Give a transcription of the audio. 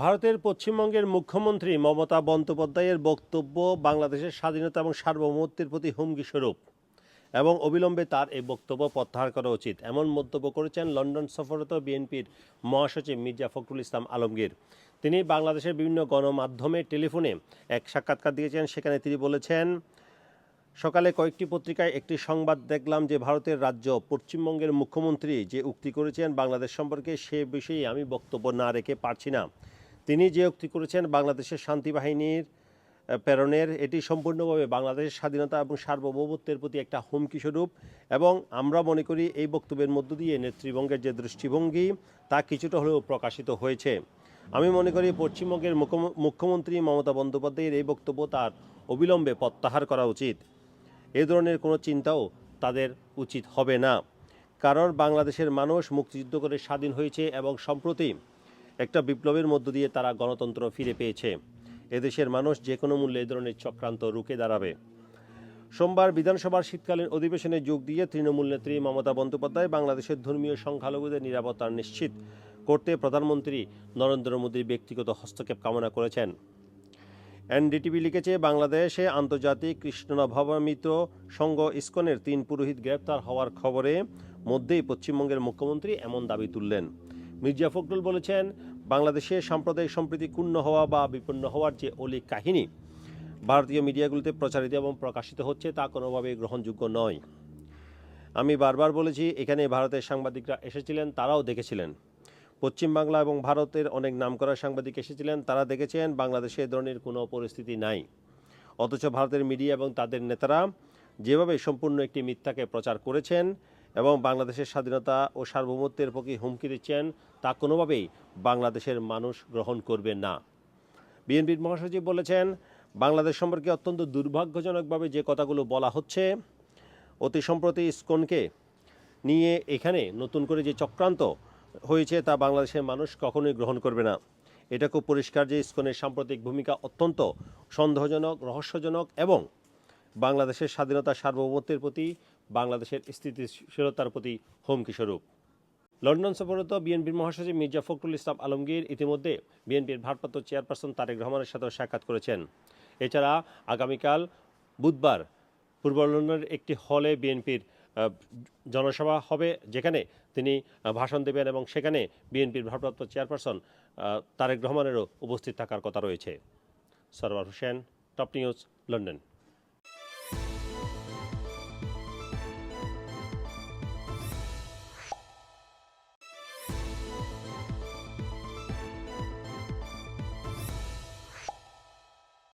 ভারতের পশ্চিমবঙ্গের মুখ্যমন্ত্রী মমতা বন্দ্যোপাধ্যায়ের বক্তব্য বাংলাদেশের স্বাধীনতা এবং সার্বভৌমত্বের প্রতি হুমকি স্বরূপ এবং অবিলম্বে তার এই বক্তব্য প্রত্যাহার করা উচিত। এমন মন্তব্য করেছেন লন্ডন সফররত বিএনপির মহাসচিব মির্জা ফখরুল ইসলাম আলমগীর। তিনি বাংলাদেশের বিভিন্ন গণমাধ্যমে টেলিফোনে এক সাক্ষাৎকার দিয়েছেন। সেখানে তিনি বলেছেন, সকালে কয়েকটি পত্রিকায় একটি সংবাদ দেখলাম যে ভারতের রাজ্য পশ্চিমবঙ্গের মুখ্যমন্ত্রী যে উক্তি করেছেন, বাংলাদেশ সম্পর্কে সে বিষয়ে আমি বক্তব্য না রেখে পারছি না। তিনি যে উক্তি করেছেন বাংলাদেশের শান্তি বাহিনীর প্রেরণের, এটি সম্পূর্ণভাবে বাংলাদেশের স্বাধীনতা এবং সার্বভৌমত্বের প্রতি একটা হুমকি স্বরূপ এবং আমরা মনে করি এই বক্তব্যের মধ্য দিয়ে নেতৃবঙ্গের যে দৃষ্টিভঙ্গি, তা কিছুটা হলেও প্রকাশিত হয়েছে। আমি মনে করি পশ্চিমবঙ্গের মুখ্যম- মুখ্যমন্ত্রী মমতা বন্দ্যোপাধ্যায়ের এই বক্তব্য তার অবিলম্বে প্রত্যাহার করা উচিত। এ ধরনের কোনো চিন্তাও তাদের উচিত হবে না। কারণ বাংলাদেশের মানুষ মুক্তিযুদ্ধ করে স্বাধীন হয়েছে এবং সম্প্রতি একটা বিপ্লবের মধ্য দিয়ে তারা গণতন্ত্র ফিরে পেয়েছে। এদেশের মানুষ যে কোনো মূল্যে এ ধরনের চক্রান্ত রুখে দাঁড়াবে। সোমবার বিধানসভার শীতকালীন অধিবেশনে যোগ দিয়ে তৃণমূল নেত্রী মমতা বন্দ্যোপাধ্যায় বাংলাদেশের ধর্মীয় সংখ্যালঘুদের নিরাপত্তা নিশ্চিত করতে প্রধানমন্ত্রী নরেন্দ্র মোদীর ব্যক্তিগত হস্তক্ষেপ কামনা করেছেন। এনডিটিভি লিখেছে, বাংলাদেশে আন্তর্জাতিক কৃষ্ণনভমিত সংঘ ইসকনের তিন পুরোহিত গ্রেপ্তার হওয়ার খবরে মধ্যেই পশ্চিমবঙ্গের মুখ্যমন্ত্রী এমন দাবি তুললেন। মির্জা ফখরুল বলেছেন, বাংলাদেশে সাম্প্রদায়িক সম্প্রীতি ক্ষুণ্ণ হওয়া বা বিপন্ন হওয়ার যে অলিক কাহিনী ভারতীয় মিডিয়াগুলিতে প্রচারিত এবং প্রকাশিত হচ্ছে তা কোনোভাবেই গ্রহণযোগ্য নয়। আমি বারবার বলেছি, এখানে ভারতের সাংবাদিকরা এসেছিলেন, তারাও দেখেছিলেন। পশ্চিমবাংলা এবং ভারতের অনেক নামকরা সাংবাদিক এসেছিলেন, তারা দেখেছেন, বাংলাদেশে এ ধরনের কোনো পরিস্থিতি নাই। অথচ ভারতের মিডিয়া এবং তাদের নেতারা যেভাবে সম্পূর্ণ একটি মিথ্যাকে প্রচার করেছেন এবং বাংলাদেশের স্বাধীনতা ও সার্বভৌমত্বের প্রতি হুমকি দিচ্ছেন তা কোনোভাবেই বাংলাদেশের মানুষ গ্রহণ করবে না। বিএনপির মহাসচিব বলেছেন, বাংলাদেশ সম্পর্কে অত্যন্ত দুর্ভাগ্যজনকভাবে যে কথাগুলো বলা হচ্ছে, অতি সম্প্রতি ইসকনকে নিয়ে এখানে নতুন করে যে চক্রান্ত হয়েছে তা বাংলাদেশের মানুষ কখনোই গ্রহণ করবে না। এটা খুব পরিষ্কার যে ইসকনের সাম্প্রতিক ভূমিকা অত্যন্ত সন্দেহজনক, রহস্যজনক এবং বাংলাদেশের স্বাধীনতা সার্বভৌমত্বের প্রতি বাংলাদেশের স্থিতিশীলতার প্রতি হুমকি স্বরূপ লন্ডন সফররত বিএনপির মহাসচিব মির্জা ফখরুল ইসলাম আলমগীর ইতিমধ্যে বিএনপির ভারপ্রাপ্ত চেয়ারপারসন তারেক রহমানের সাথেও সাক্ষাৎ করেছেন। এছাড়া আগামীকাল বুধবার পূর্ব লন্ডনের একটি হলে বিএনপির জনসভা হবে, যেখানে তিনি ভাষণ দেবেন এবং সেখানে বিএনপির ভারপ্রাপ্ত চেয়ারপারসন তারেক রহমানেরও উপস্থিত থাকার কথা রয়েছে। Sarwar Hossain, top news, London.